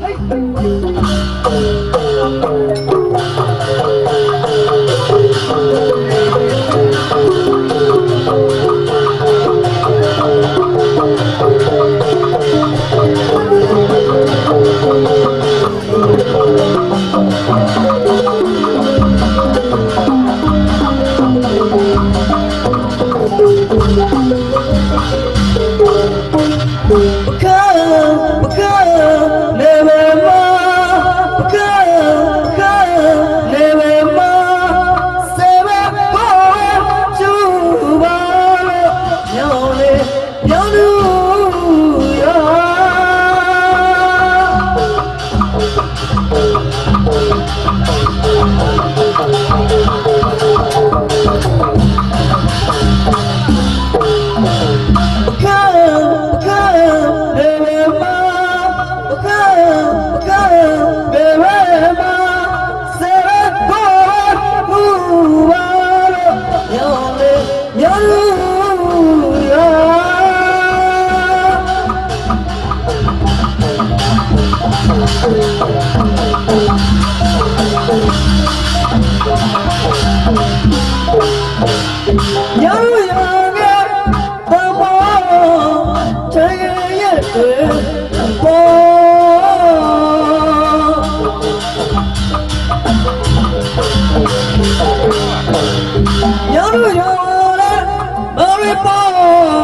เฮ้ย 여루여라 머리 뻗